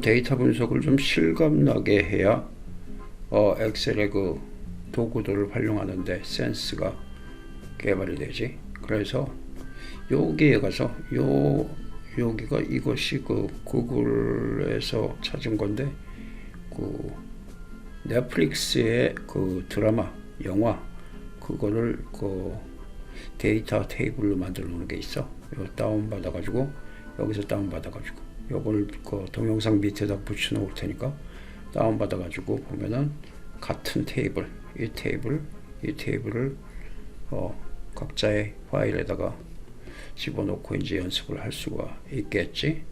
데이터 분석을 좀 실감나게 해야 어, 엑셀의 그 도구들을 활용하는데 센스가 개발이 되지. 그래서 여기에 가서 요 여기가 이것이 그 구글에서 찾은 건데 그 넷플릭스의 그 드라마 영화 그거를 그 데이터 테이블로 만들어 놓은 게 있어. 이거 다운 받아 가지고 여기서 다운 받아 가지고 요걸 그 동영상 밑에다 붙여 놓을 테니까 다운 받아 가지고 보면은 같은 테이블 이 테이블 이 테이블을 어 각자의 파일에다가 집어넣고 이제 연습을 할 수가 있겠지.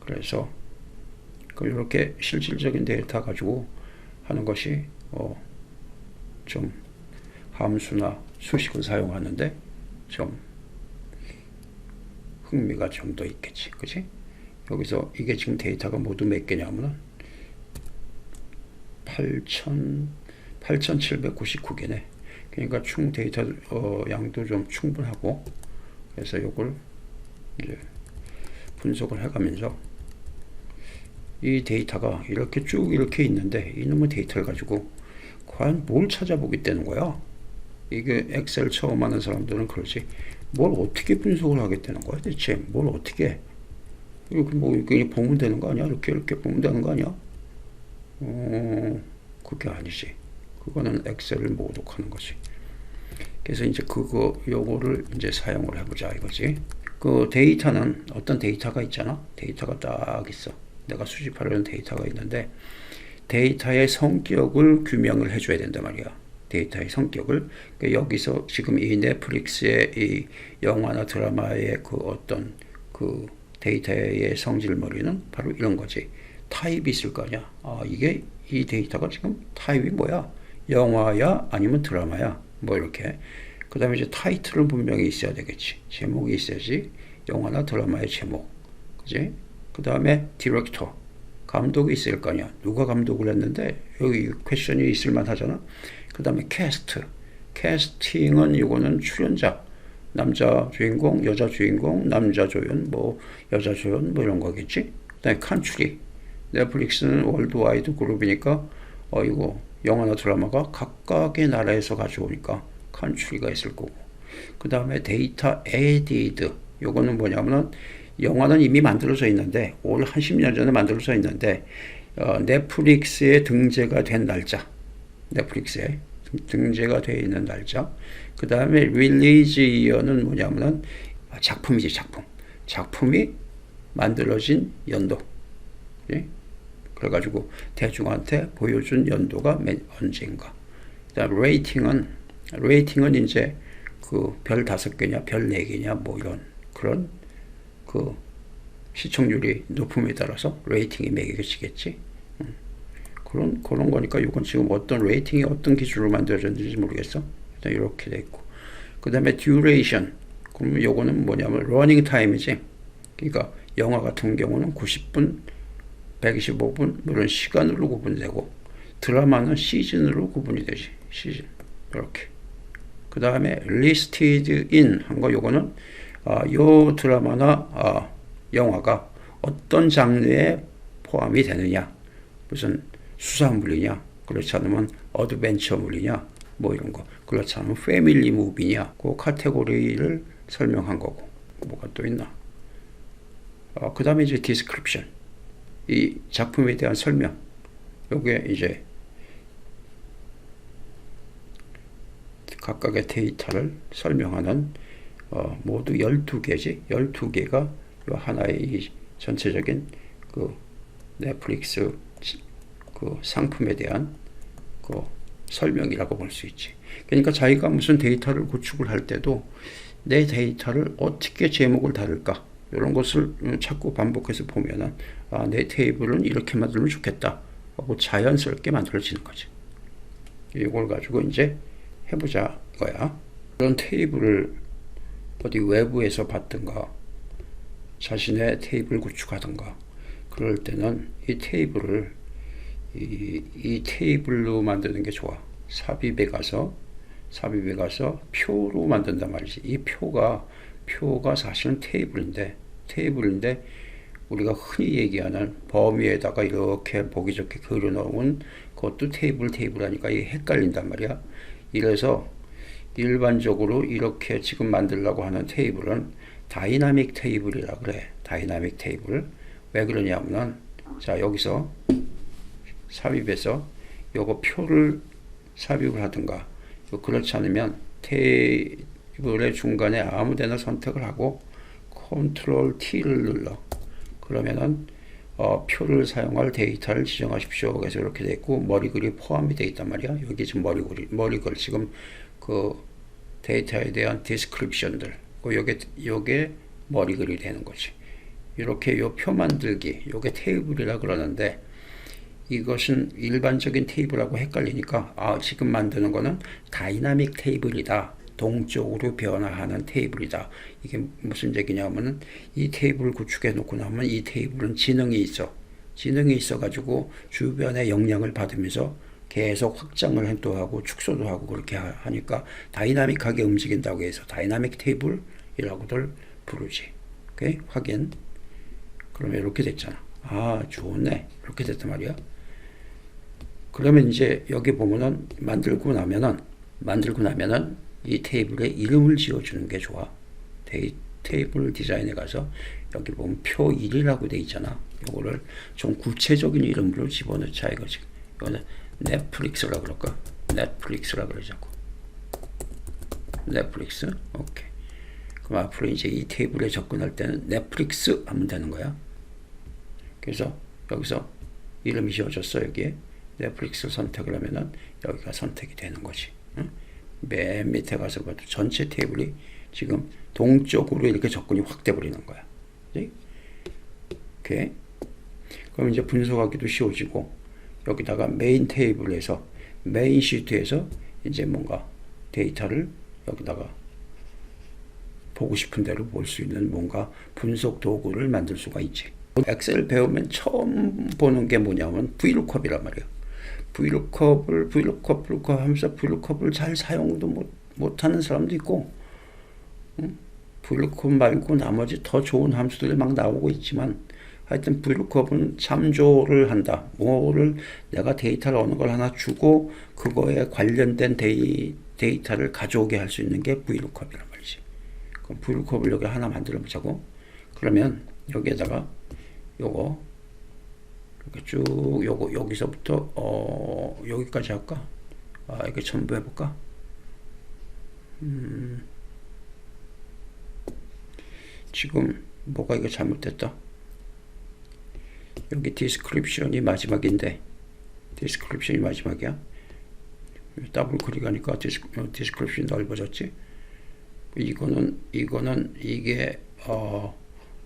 그래서 그 이렇게 실질적인 데이터 가지고 하는 것이 어 좀 함수나 수식을 사용하는데 좀 흥미가 좀 더 있겠지. 그치? 여기서 이게 지금 데이터가 모두 몇 개냐면은 8,000, 8,799개네. 그러니까 총 데이터 어, 양도 좀 충분하고 그래서 이걸 이제 분석을 해가면서 이 데이터가 이렇게 쭉 이렇게 있는데 이놈의 데이터를 가지고 과연 뭘 찾아보겠다는 거야? 이게 엑셀 처음 하는 사람들은 그러지. 뭘 어떻게 분석을 하겠다는 거야 대체? 뭘 어떻게 해? 이렇게 뭐 이렇게 보면 되는 거 아니야? 이렇게 이렇게 보면 되는 거 아니야? 어, 그게 아니지. 그거는 엑셀을 모독하는 거지. 그래서 이제 그거 요거를 이제 사용을 해보자 이거지. 그 데이터는 어떤 데이터가 있잖아. 데이터가 딱 있어. 내가 수집하려는 데이터가 있는데 데이터의 성격을 규명을 해줘야 된단 말이야. 데이터의 성격을 그러니까 여기서 지금 이 넷플릭스의 이 영화나 드라마의 그 어떤 그 데이터의 성질 머리는 바로 이런 거지. 타입이 있을 거 아니야. 아 이게 이 데이터가 지금 타입이 뭐야? 영화야 아니면 드라마야? 뭐 이렇게. 그 다음에 이제 타이틀은 분명히 있어야 되겠지. 제목이 있어야지. 영화나 드라마의 제목. 그지? 그 다음에 디렉터. 감독이 있을 거 아니야. 누가 감독을 했는데 여기 퀘션이 있을 만하잖아. 그 다음에 캐스트. 캐스팅은 이거는 출연자. 남자 주인공, 여자 주인공, 남자 조연, 뭐 여자 조연 뭐 이런 거겠지. 그다음에 칸츄리. 넷플릭스는 월드와이드 그룹이니까 어 이거 영화나 드라마가 각각의 나라에서 가져오니까 칸츄리가 있을 거고. 그다음에 데이터 에디드. 요거는 뭐냐면은 영화는 이미 만들어져 있는데 올 한 10년 전에 만들어져 있는데 어, 넷플릭스에 등재가 된 날짜. 넷플릭스에 등재가 되어 있는 날짜. 그 다음에 릴리즈 이어는 뭐냐면은 작품이지 작품. 작품이 만들어진 연도. 예? 그래가지고 대중한테 보여준 연도가 언제인가. 그다음 레이팅은 레이팅은 이제 그 별 다섯 개냐 별 네 개냐 뭐 이런 그런 그 시청률이 높음에 따라서 레이팅이 매겨지겠지. 음. 그런 그런 거니까 이건 지금 어떤 레이팅이 어떤 기준으로 만들어졌는지 모르겠어. 일단 이렇게 돼 있고. 그 다음에 duration. 그러면 요거는 뭐냐면 러닝 타임이지. 그러니까 영화 같은 경우는 90분, 125분 뭐 이런 시간으로 구분되고 드라마는 시즌으로 구분이 되지. 시즌. 이렇게. 그 다음에 listed in 한 거 요거는 아, 요 드라마나 아, 영화가 어떤 장르에 포함이 되느냐. 무슨 수사물이냐. 그렇지 않으면 어드벤처물이냐. 뭐 이런 거. 그렇지 않으면 패밀리 무비냐. 그 카테고리를 설명한 거고. 뭐가 또 있나. 어, 그 다음에 이제 디스크립션. 이 작품에 대한 설명. 요게 이제 각각의 데이터를 설명하는 어, 모두 12개지. 12개가 요 하나의 이 전체적인 그 넷플릭스 그 상품에 대한 그 설명이라고 볼 수 있지. 그러니까 자기가 무슨 데이터를 구축을 할 때도 내 데이터를 어떻게 제목을 다룰까 이런 것을 자꾸 반복해서 보면은 아, 내 테이블은 이렇게 만들면 좋겠다 하고 자연스럽게 만들어지는 거지. 이걸 가지고 이제 해보자 거야. 그런 테이블을 어디 외부에서 봤든가 자신의 테이블 구축하든가 그럴 때는 이 테이블을 이, 이 테이블로 만드는 게 좋아. 삽입에 가서 삽입에 가서 표로 만든단 말이지. 이 표가 표가 사실은 테이블인데 테이블인데 우리가 흔히 얘기하는 범위에다가 이렇게 보기 좋게 그려놓은 그것도 테이블 테이블 하니까 이게 헷갈린단 말이야. 이래서 일반적으로 이렇게 지금 만들려고 하는 테이블은 다이나믹 테이블이라 그래. 다이나믹 테이블. 왜 그러냐면은 자 여기서 삽입해서 요거 표를 삽입을 하든가 요 그렇지 않으면 테이블의 중간에 아무 데나 선택을 하고 컨트롤 T를 눌러 그러면은 어, 표를 사용할 데이터를 지정하십시오. 그래서 이렇게 돼 있고 머리글이 포함이 돼 있단 말이야. 여기 지금 머리글이 머리글 지금 그 데이터에 대한 디스크립션들 그 요게 요게 머리글이 되는 거지. 이렇게 요 표 만들기 요게 테이블이라 그러는데 이것은 일반적인 테이블하고 헷갈리니까 아 지금 만드는 거는 다이나믹 테이블이다. 동적으로 변화하는 테이블이다. 이게 무슨 얘기냐면은 이 테이블을 구축해 놓고 나면 이 테이블은 지능이 있어. 지능이 있어 가지고 주변의 영향을 받으면서 계속 확장을 또 하고 축소도 하고 그렇게 하- 하니까 다이나믹하게 움직인다고 해서 다이나믹 테이블이라고들 부르지. 오케이? 확인. 그러면 이렇게 됐잖아. 아, 좋네. 이렇게 됐단 말이야. 그러면 이제 여기 보면은 만들고 나면은 만들고 나면은 이 테이블에 이름을 지어주는 게 좋아. 데이, 테이블 디자인에 가서 여기 보면 표 1이라고 돼 있잖아. 요거를 좀 구체적인 이름으로 집어넣자 이거지. 이거는 넷플릭스라 그럴까? 넷플릭스라 그러자고. 넷플릭스? 오케이. 그럼 앞으로 이제 이 테이블에 접근할 때는 넷플릭스 하면 되는 거야. 그래서 여기서 이름이 지어졌어 여기에 넷플릭스 선택을 하면은 여기가 선택이 되는 거지. 응? 맨 밑에 가서 봐도 전체 테이블이 지금 동쪽으로 이렇게 접근이 확 돼 버리는 거야. 그지? 오케이. 그럼 이제 분석하기도 쉬워지고 여기다가 메인 테이블에서 메인 시트에서 이제 뭔가 데이터를 여기다가 보고 싶은 대로 볼 수 있는 뭔가 분석 도구를 만들 수가 있지. 엑셀 배우면 처음 보는 게 뭐냐면 VLOOKUP이란 말이야. VLOOKUP을 VLOOKUP, VLOOKUP 하면서 VLOOKUP을 잘 사용도 못, 못하는 사람도 있고 응? VLOOKUP 말고 나머지 더 좋은 함수들이 막 나오고 있지만 하여튼 VLOOKUP은 참조를 한다. 뭐를 내가 데이터를 어느 걸 하나 주고 그거에 관련된 데이, 데이터를 가져오게 할 수 있는 게 VLOOKUP이란 말이지. 그럼 VLOOKUP을 여기 하나 만들어 보자고. 그러면 여기에다가 요거 쭉 요거 여기서부터 어 여기까지 할까? 아 이게 전부 해볼까? 음 지금 뭐가 이거 잘못됐다. 여기 디스크립션이 마지막인데 디스크립션이 마지막이야. 더블 클릭하니까 디스, 어, 디스크립션이 넓어졌지. 이거는 이거는 이게 어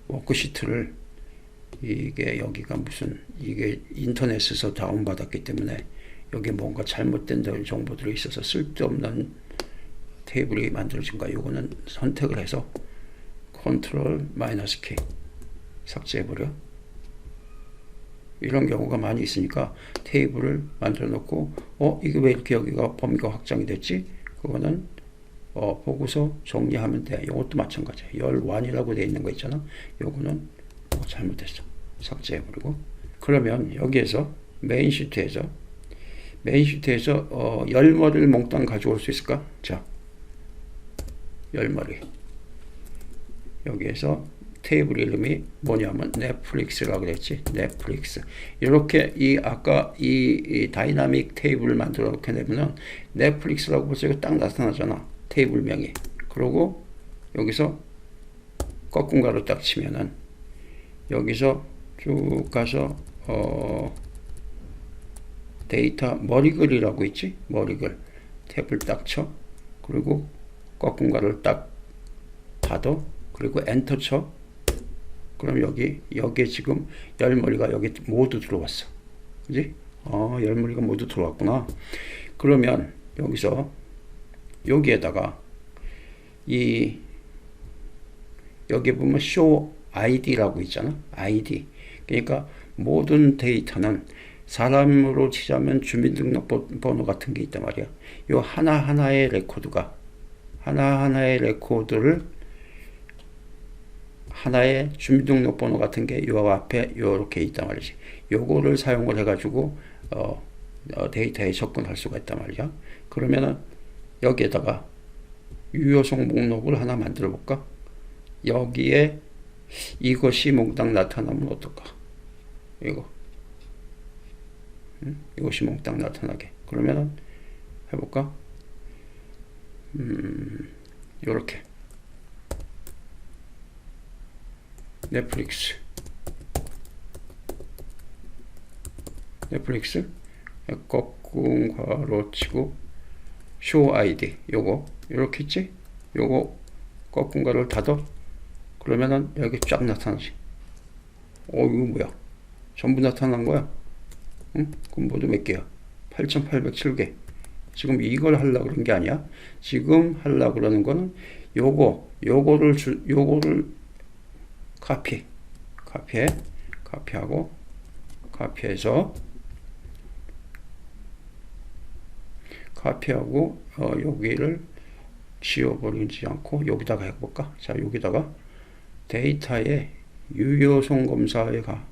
워크시트를 이게 여기가 무슨 이게 인터넷에서 다운받았기 때문에 여기 뭔가 잘못된 정보들이 있어서 쓸데없는 테이블이 만들어진 거야. 이거는 선택을 해서 컨트롤 마이너스 K 삭제해버려. 이런 경우가 많이 있으니까 테이블을 만들어 놓고 어 이게 왜 이렇게 여기가 범위가 확장이 됐지? 그거는 어 보고서 정리하면 돼. 이것도 마찬가지야. 열완이라고 돼 있는 거 있잖아. 요거는 어, 잘못했어. 삭제해버리고. 그러면 여기에서 메인 시트에서 메인 시트에서 어, 열머리를 몽땅 가져올 수 있을까? 자, 열머리. 여기에서 테이블 이름이 뭐냐면 넷플릭스라고 그랬지. 넷플릭스. 이렇게 이 아까 이, 이 다이나믹 테이블을 만들어 놓게 되면은 넷플릭스라고 벌써 이거 딱 나타나잖아. 테이블명이. 그리고 여기서 꺾은 가로 딱 치면은 여기서 쭉 가서 어 데이터 머리글이라고 있지? 머리글. 탭을 딱 쳐. 그리고 꺾은가를 딱 닫아 그리고 엔터 쳐. 그럼 여기 여기에 지금 열머리가 여기 모두 들어왔어. 그지? 아 열머리가 모두 들어왔구나. 그러면 여기서 여기에다가 이 여기 보면 show id라고 있잖아. id. 그러니까 모든 데이터는 사람으로 치자면 주민등록번호 같은 게 있단 말이야. 요 하나하나의 레코드가 하나하나의 레코드를 하나의 주민등록번호 같은 게 요 앞에 요렇게 있단 말이지. 요거를 사용을 해가지고 어, 어, 데이터에 접근할 수가 있단 말이야. 그러면은 여기에다가 유효성 목록을 하나 만들어 볼까? 여기에 이것이 몽땅 나타나면 어떨까? 이거. 음? 이것이 몽땅 나타나게. 그러면은 해볼까? 음, 요렇게. 넷플릭스. 넷플릭스. 거꾸로 괄호 치고 쇼 아이디 요거 요렇게 있지 요거 거꾸로 괄호를 닫아 그러면은 여기 쫙 나타나지. 어 이거 뭐야? 전부 나타난 거야? 응? 그럼 모두 몇 개야 8807개. 지금 이걸 하려고 그런 게 아니야? 지금 하려고 그러는 거는 요거 요거를 주 요거를 카피 카피해 카피하고 카피해서 카피하고 어, 여기를 지워버리지 않고 여기다가 해볼까? 자 여기다가 데이터에 유효성 검사에 가.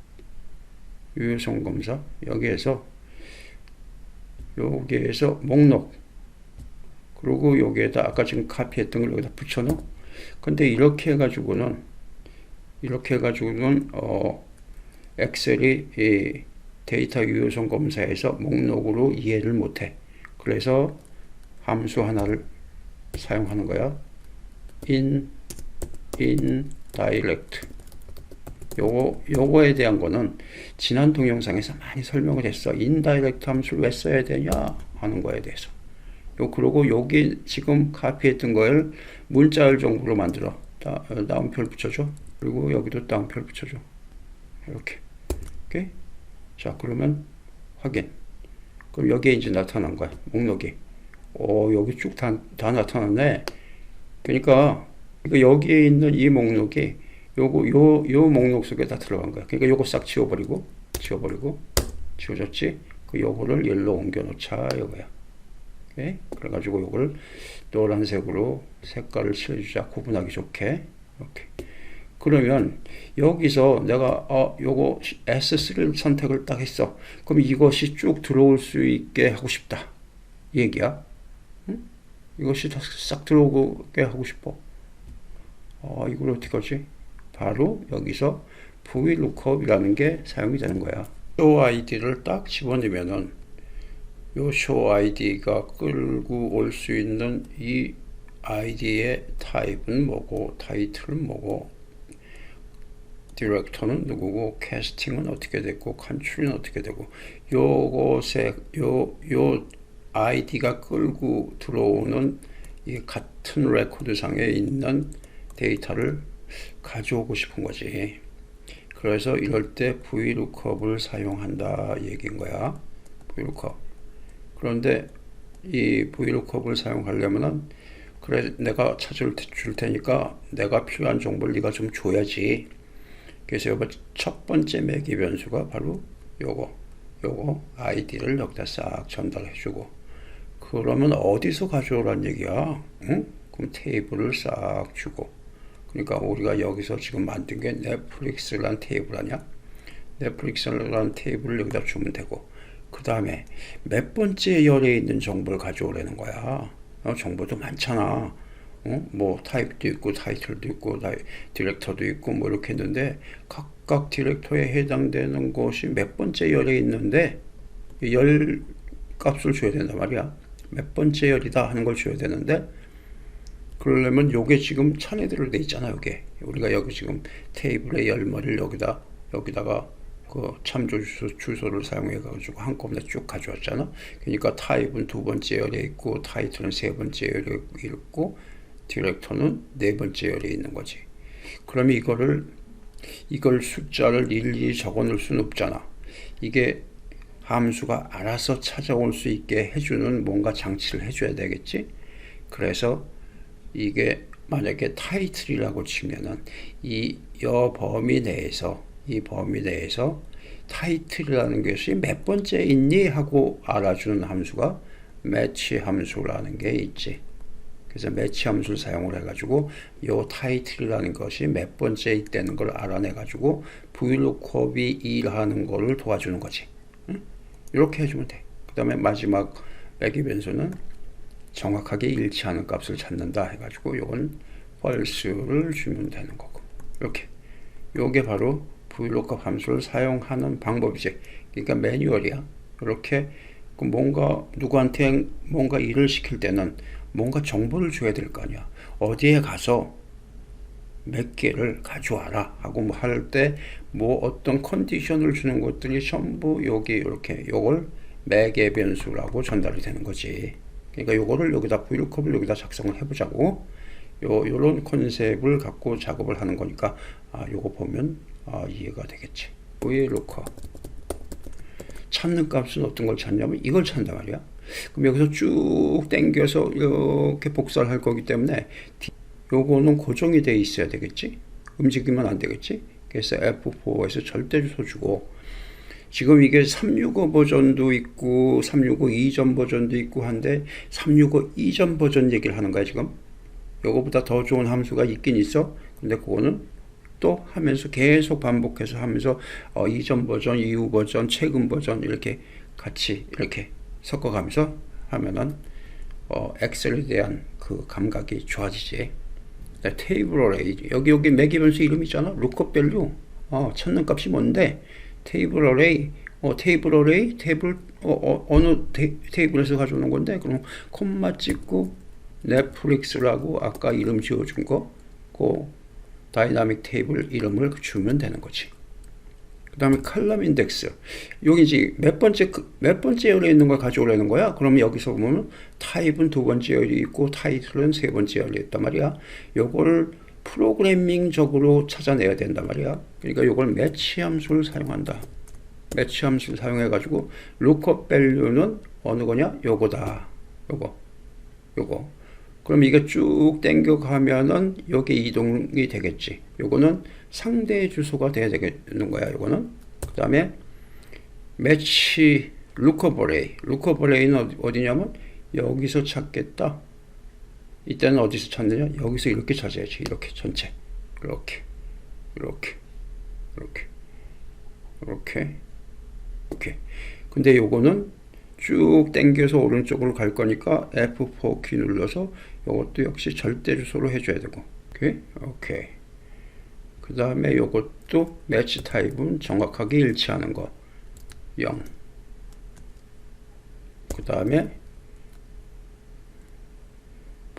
유효성 검사. 여기에서 여기에서 목록. 그리고 여기에다 아까 지금 카피했던 걸 여기다 붙여넣어 근데 이렇게 해가지고는 이렇게 해가지고는 어 엑셀이 이 데이터 유효성 검사에서 목록으로 이해를 못해. 그래서 함수 하나를 사용하는 거야. in in direct 요거 요거에 대한 거는 지난 동영상에서 많이 설명을 했어. indirect 함수를 왜 써야 되냐 하는 거에 대해서. 요 그리고 여기 지금 카피했던 걸 문자열 정보로 만들어. 다, 다운표 붙여줘. 그리고 여기도 다운표 붙여줘. 이렇게. 오케이. 자 그러면 확인. 그럼 여기에 이제 나타난 거야. 목록이. 오, 여기 쭉 다, 다 나타났네. 그러니까, 그러니까 여기에 있는 이 목록이 요거, 요, 요 목록 속에 다 들어간 거야. 그러니까 요거 싹 지워버리고, 지워버리고, 지워졌지? 그 요거를 열로 옮겨 놓자, 이거야. 오케이? 그래가지고 요걸 노란색으로 색깔을 칠해주자. 구분하기 좋게. 이렇게. 그러면 여기서 내가 어 요거 S3를 선택을 딱 했어. 그럼 이것이 쭉 들어올 수 있게 하고 싶다. 이 얘기야. 응? 이것이 싹 들어오게 하고 싶어. 어, 이걸 어떻게 하지? 바로 여기서 VLOOKUP이라는 게 사용이 되는 거야. show id를 딱 집어넣으면은 요 show id가 끌고 올 수 있는 이 id의 타입은 뭐고 타이틀은 뭐고 디렉터는 누구고 캐스팅은 어떻게 됐고 컨트롤은 어떻게 되고 요것에 요 요 아이디가 끌고 들어오는 이 같은 레코드상에 있는 데이터를 가져오고 싶은 거지. 그래서 이럴 때 VLOOKUP을 사용한다 얘기인 거야. VLOOKUP. 그런데 이 VLOOKUP을 사용하려면은 그래 내가 찾을 줄 테니까 내가 필요한 정보를 네가 좀 줘야지. 그래서 요거 첫 번째 매기 변수가 바로 요거 요거 아이디를 여기다 싹 전달해 주고 그러면 어디서 가져오란 얘기야 응? 그럼 테이블을 싹 주고 그러니까 우리가 여기서 지금 만든 게 넷플릭스란 테이블 아니야 넷플릭스란 테이블을 여기다 주면 되고 그 다음에 몇 번째 열에 있는 정보를 가져오라는 거야 어, 정보도 많잖아 어? 뭐 타입도 있고 타이틀도 있고 다이, 디렉터도 있고 뭐 이렇게 했는데 각각 디렉터에 해당되는 것이 몇 번째 열에 있는데 열 값을 줘야 된단 말이야. 몇 번째 열이다 하는 걸 줘야 되는데 그러려면 요게 지금 차례대로 돼 있잖아 요게 우리가 여기 지금 테이블의 열머리를 여기다 여기다가 그 참조 주소, 주소를 사용해 가지고 한꺼번에 쭉 가져왔잖아. 그러니까 타입은 두 번째 열에 있고 타이틀은 세 번째 열에 있고 디렉터는 네 번째 열에 있는 거지. 그러면 이거를 이걸 숫자를 일일이 적어 놓을 수는 없잖아. 이게 함수가 알아서 찾아올 수 있게 해주는 뭔가 장치를 해줘야 되겠지. 그래서 이게 만약에 타이틀이라고 치면은 이 여 범위 내에서 이 범위 내에서 타이틀이라는 것이 몇 번째 있니 하고 알아주는 함수가 매치 함수라는 게 있지. 그래서 매치 함수를 사용을 해가지고 요 타이틀이라는 것이 몇 번째 있다는 걸 알아내가지고 VLOOKUP이 일하는 거를 도와주는 거지. 응? 이렇게 해주면 돼. 그 다음에 마지막 매기 변수는 정확하게 일치하는 값을 찾는다 해가지고 요건 false를 주면 되는 거고 이렇게 요게 바로 VLOOKUP 함수를 사용하는 방법이지. 그러니까 매뉴얼이야. 이렇게 그 뭔가 누구한테 뭔가 일을 시킬 때는 뭔가 정보를 줘야 될 거 아니야. 어디에 가서 몇 개를 가져와라 하고 뭐 할 때 뭐 어떤 컨디션을 주는 것들이 전부 여기 이렇게 요걸 매개 변수라고 전달이 되는 거지. 그러니까 요거를 여기다 VLOOKUP을 여기다 작성을 해보자고. 요 요런 컨셉을 갖고 작업을 하는 거니까 아 요거 보면 아 이해가 되겠지. VLOOKUP 찾는 값은 어떤 걸 찾냐면 이걸 찾는단 말이야. 그럼 여기서 쭉 당겨서 이렇게 복사를 할 거기 때문에 요거는 고정이 돼 있어야 되겠지. 움직이면 안 되겠지. 그래서 F4에서 절대 주소 주고 지금 이게 365 버전도 있고 365 이전 버전도 있고 한데 365 이전 버전 얘기를 하는 거야 지금. 요거보다 더 좋은 함수가 있긴 있어. 근데 그거는 또 하면서 계속 반복해서 하면서 어, 이전 버전, 이후 버전, 최근 버전 이렇게 같이 이렇게 섞어가면서 하면은 어, 엑셀에 대한 그 감각이 좋아지지. 네, 테이블 어레이 여기 여기 매기 변수 이름 있잖아. 루커 밸류 어, 찾는 값이 뭔데? 테이블 어레이 어, 테이블 어레이 테이블 어, 어, 느 테이블에서 가져오는 건데 그럼 콤마 찍고 넷플릭스라고 아까 이름 지어준 거, 그 다이나믹 테이블 이름을 주면 되는 거지. 그 다음에 칼럼 인덱스. 여기 이제 몇 번째, 몇 번째 열에 있는 걸 가져오려는 거야. 그러면 여기서 보면 타입은 두 번째 열이 있고 타이틀은 세 번째 열이 있단 말이야. 요거를 프로그래밍적으로 찾아내야 된단 말이야. 그러니까 요걸 매치 함수를 사용한다. 매치 함수를 사용해가지고 lookup value는 어느 거냐? 요거다. 요거. 요거. 그럼 이게 쭉 땡겨 가면은 여기 이동이 되겠지. 요거는 상대 주소가 돼야 되는 거야. 요거는 그 다음에 매치 루커버레이. 루커버레이는 어디냐면 여기서 찾겠다. 이때는 어디서 찾느냐? 여기서 이렇게 찾아야지. 이렇게 전체. 이렇게. 이렇게. 이렇게. 이렇게. 이렇게. 근데 요거는 쭉 당겨서 오른쪽으로 갈 거니까 F4 키 눌러서 이것도 역시 절대 주소로 해줘야 되고 오케이 오케이 그 다음에 이것도 매치 타입은 정확하게 일치하는 거 0. 그 다음에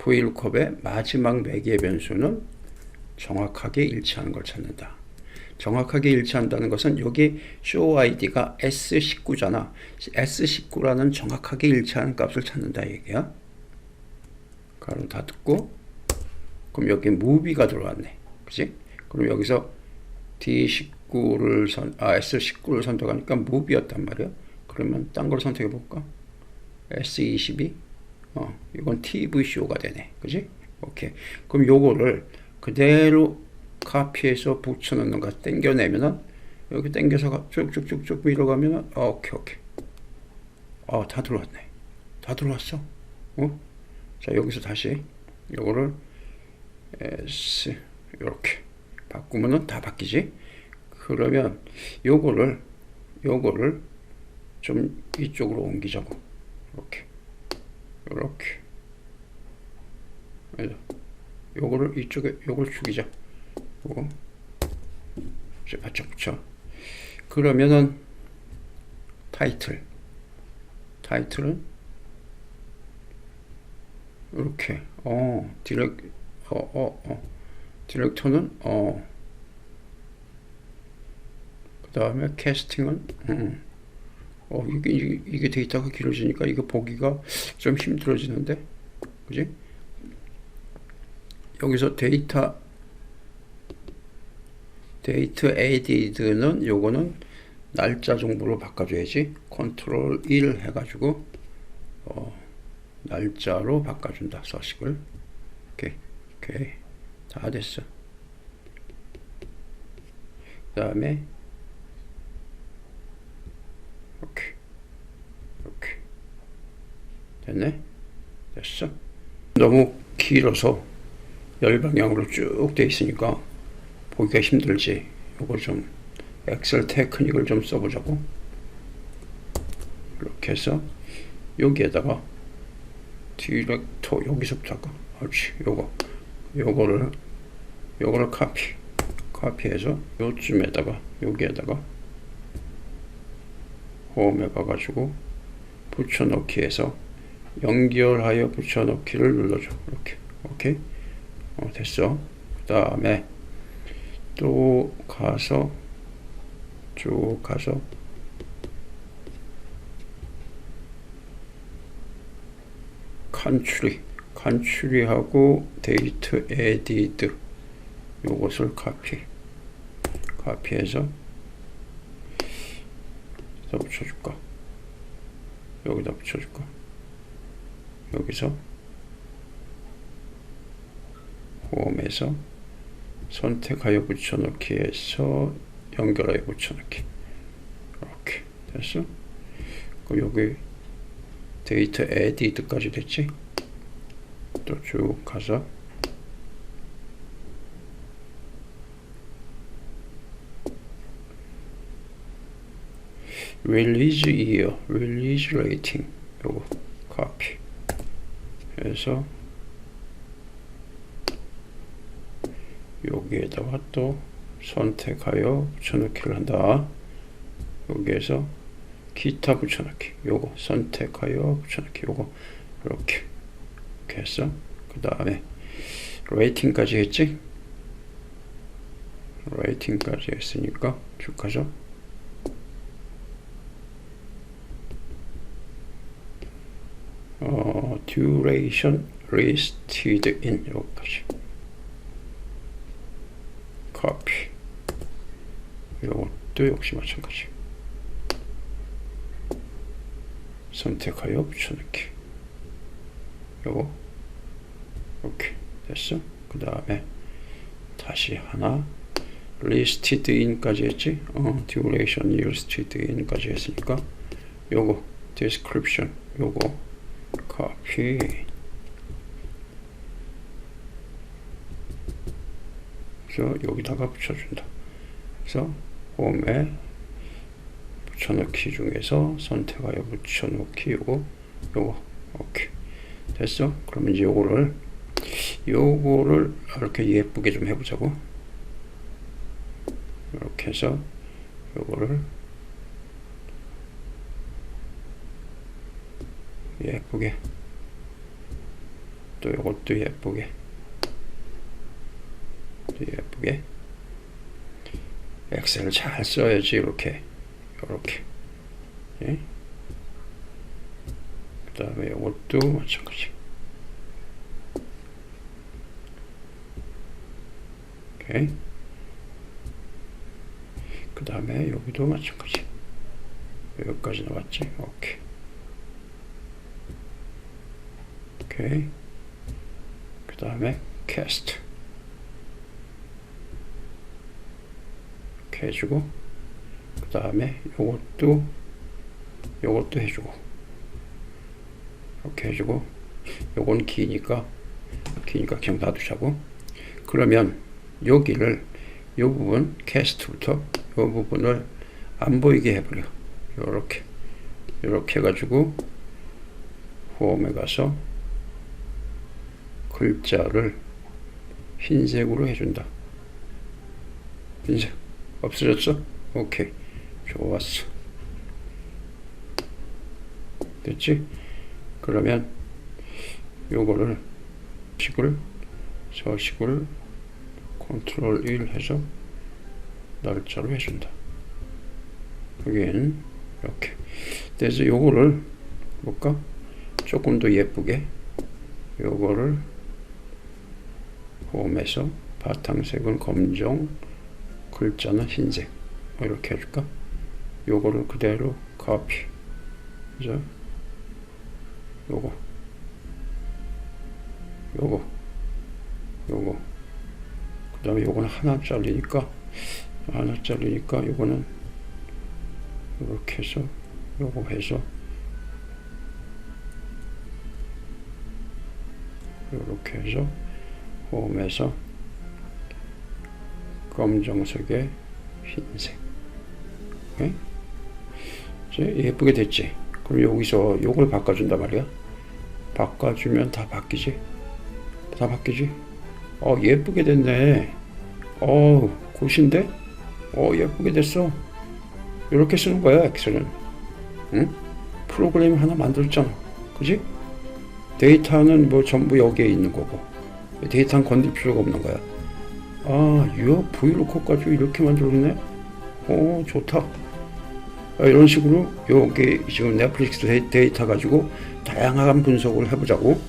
VLOOKUP의 마지막 매개 변수는 정확하게 일치하는 걸 찾는다. 정확하게 일치한다는 것은 여기 show id가 S19잖아. S19라는 정확하게 일치하는 값을 찾는다 얘기야. 가로 닫고 그럼 여기 무비가 들어왔네. 그지? 그럼 여기서 D19를 선, 아, S19를 선택하니까 무비였단 말이야. 그러면 딴 걸 선택해 볼까? S22? 어, 이건 TVCO가 되네. 그지? 오케이. 그럼 요거를 그대로 카피해서 붙여넣는 거 땡겨내면은 여기 땡겨서 쭉쭉쭉쭉 밀어 가면은 어, 오케이 오케이 어, 다 들어왔네 다 들어왔어 어? 자 여기서 다시 요거를 S 이렇게 바꾸면은 다 바뀌지 그러면 요거를 요거를 좀 이쪽으로 옮기자고 이렇게 이렇게. 요거를 이쪽에 요걸 죽이자. 고 이제 바짝 붙여. 그러면은 타이틀. 타이틀은 이렇게. 어 디렉 어어 어, 디렉터는 어. 그 다음에 캐스팅은 음. 어 이게, 이게 데이터가 길어지니까 이거 보기가 좀 힘들어지는데? 그지? 여기서 데이터 데이트 에디드는 요거는 날짜 정보로 바꿔줘야지 컨트롤 1 해가지고 어, 날짜로 바꿔준다 서식을. 오케이 오케이. 다 됐어. 그 다음에 오케이 됐네 됐어 너무 길어서 열 방향으로 쭉 돼 있으니까 보기가 힘들지. 요거 좀 엑셀 테크닉을 좀 써보자고. 이렇게 해서 여기에다가 디렉터 여기서부터 할까? 그렇지. 요거 요거를 요거를 카피 카피해서 요쯤에다가 여기에다가 홈에 가가지고 붙여넣기 해서 연결하여 붙여넣기를 눌러줘. 이렇게. 오케이? 어, 됐어. 그 다음에 또 가서 쭉 가서 칸츄리 칸츄리하고 데이트 에디드 요것을 카피 카피해서 여기다 붙여줄까? 여기다 붙여줄까? 여기서 홈에서 선택하여 붙여넣기 해서 연결하여 붙여넣기. 이렇게 됐어? 그 여기 데이터 에디트까지 됐지? 또 쭉 가서 release year, release rating 요거 copy 해서 여기에다가 또 선택하여 붙여넣기를 한다. 여기에서 기타 붙여넣기 요거 선택하여 붙여넣기 요거 이렇게 이렇게 했어. 그 다음에 레이팅까지 했지? 레이팅까지 했으니까 쭉 가죠. 어, duration listed in 여기까지 copy 이것도 역시 마찬가지 선택하여 붙여넣기 요거 오케이 됐어 그 다음에 다시 하나 listed in까지 했지 어, duration listed in까지 했으니까 요거 description 요거 copy 그래서 여기다가 붙여준다. 그래서 홈에 붙여넣기 중에서 선택하여 붙여넣기 요거 요거 오케이 됐어? 그러면 이제 요거를 요거를 이렇게 예쁘게 좀 해보자고 이렇게 해서 요거를 예쁘게. 또 요것도 예쁘게. 또 예쁘게. 엑셀을 잘 써야지 이렇게. 이렇게. 예? 그 다음에 요것도 마찬가지. 오케이. 그 다음에 여기도 마찬가지. 여기까지 나왔지? 오케이 오케이. 그 다음에 cast? 이렇게 해주고. 그 다음에 요것도 요것도 해주고. 이렇게 해주고. 요건 기니까 기니까 그냥 놔두자고. 그러면 여기를 요 부분 캐스트부터 요 부분을 안 보이게 해버려. 요렇게. 요렇게 해가지고 홈에 가서 글자를 흰색으로 해준다. 흰색 없어졌어? 오케이 좋았어. 됐지? 그러면 요거를 식을 서식을 컨트롤 1 해서 날짜로 해준다. 여기는 이렇게. 그래서 요거를 볼까? 조금 더 예쁘게 요거를 홈에서 바탕색은 검정, 글자는 흰색. 이렇게 해줄까? 요거를 그대로 카피 그죠? 요거. 요거. 요거. 그 다음에 요거는 하나 잘리니까 하나 잘리니까 요거는 이렇게 해서 요거 해서 이렇게 해서 홈에서 검정색에 흰색. 예? 이제 예쁘게 됐지? 그럼 여기서 요걸 바꿔준단 말이야? 바꿔주면 다 바뀌지? 다 바뀌지? 어 예쁘게 됐네. 어 굿인데? 어 예쁘게 됐어. 이렇게 쓰는 거야 엑셀은. 응? 프로그램 하나 만들었잖아. 그지? 데이터는 뭐 전부 여기에 있는 거고 데이터는 건들 필요가 없는 거야. 아 유어 브이로커 가지고 이렇게 만들었네? 오 좋다. 아, 이런 식으로 여기 지금 넷플릭스 데이- 데이터 가지고 다양한 분석을 해보자고